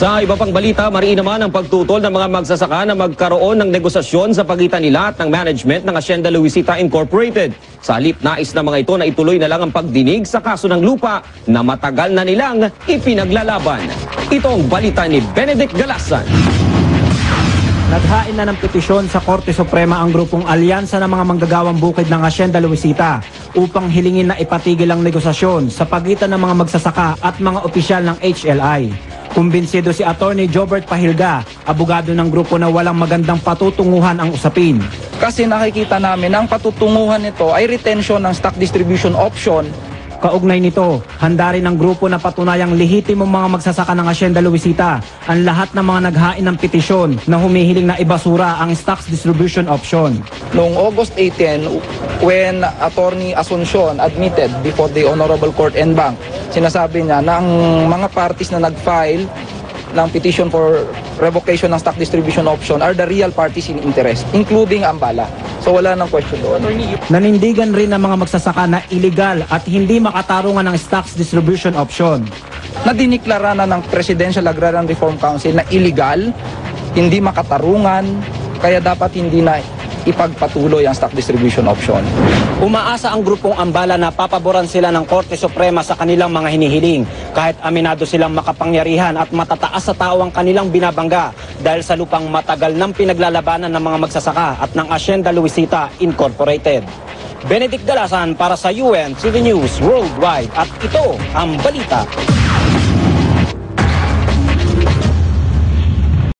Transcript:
Sa iba pang balita, mariin naman ang pagtutol ng mga magsasaka na magkaroon ng negosasyon sa pagitan nila at ng management ng Hacienda Luisita Incorporated. Sa halip nais na mga ito na ituloy na lang ang pagdinig sa kaso ng lupa na matagal na nilang ipinaglalaban. Ito ang balita ni Benedict Galasan. Naghain na ng petisyon sa Korte Suprema ang grupong alyansa ng mga manggagawang bukid ng Hacienda Luisita upang hilingin na ipatigil ang negosasyon sa pagitan ng mga magsasaka at mga opisyal ng HLI. Kumbinsido si Attorney Jobert Pahilga, abogado ng grupo na walang magandang patutunguhan ang usapin. Kasi nakikita namin ang patutunguhan nito ay retention ng stock distribution option Kaugnay nito, handa rin ng grupo na patunayang lehitimong mga magsasaka ng Hacienda Luisita ang lahat ng mga naghain ng petisyon na humihiling na ibasura ang stocks distribution option. noong August 18 when Attorney Asuncion admitted before the Honorable Court and Bank. Sinasabi niya na ang mga parties na nag-file ng petition for revocation ng stock distribution option are the real parties in interest, including Ambala. So wala nang question doon. Nanindigan rin ng mga magsasaka na illegal at hindi makatarungan ng stocks distribution option. na diniklara na ng Presidential Agrarian Reform Council na illegal, hindi makatarungan, kaya dapat hindi na ipagpatuloy ang stock distribution option. Umaasa ang grupong Ambala na papaboran sila ng Korte Suprema sa kanilang mga hinihiling kahit aminado silang makapangyarihan at matataas sa tao ang kanilang binabangga dahil sa lupang matagal ng pinaglalabanan ng mga magsasaka at ng Hacienda Luisita Incorporated. Benedict Galasan para sa UN TV News Worldwide at ito ang balita